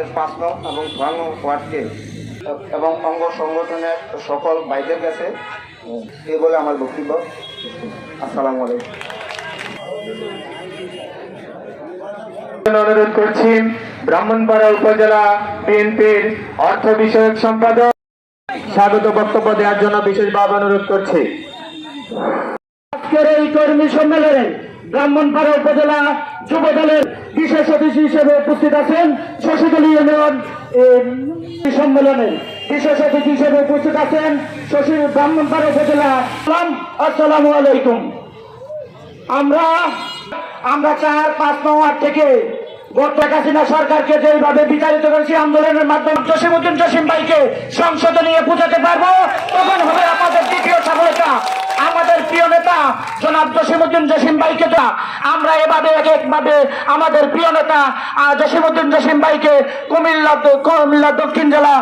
আমাদের পাঁচ নং এবং ছয় নং ওয়ার্ডকে এবং অঙ্গ সংগঠনের সকল ভাইদের কাছে এই বলে আমার বক্তব্য। আসসালামু আলাইকুম। অনুরোধ করছি ব্রাহ্মণপাড়া উপজেলা বিএনপির অর্থ বিষয়ক সম্পাদক স্বাগত বক্তব্য দেওয়ার জন্য বিশেষভাবে অনুরোধ করছি। আজকের এই কর্মী সম্মেলনে ব্রাহ্মণপাড়া উপজেলা যুব দলের বিশেষ অতিথি হিসেবে উপস্থিত আছেন শশীদলী ইউনিয়ন সম্মেলনে বিশেষ অতিথি হিসেবে উপস্থিত আছেন শশী ব্রাহ্মণপাড়া উপজেলা সালাম, আসসালামু আলাইকুম। আমরা আমরা চার, পাঁচ নম্বর থেকে গত হাসিনা সরকারকে যেভাবে বিতাড়িত করেছি আন্দোলনের মাধ্যমে জসিমুদ্দিন জসিম ভাইকে সংসদে নিয়ে বুঝাতে পারব, তখন হবে আমাদের দ্বিতীয় সফলতা। প্রিয় নেতা, জনাব জসিমুদ্দিন জসিম ভাইকে আমরা এভাবে এক একভাবে আমাদের প্রিয় নেতা জসিমুদ্দিন জসিম ভাইকে কুমিল্লা কুমিল্লা দক্ষিণ জেলা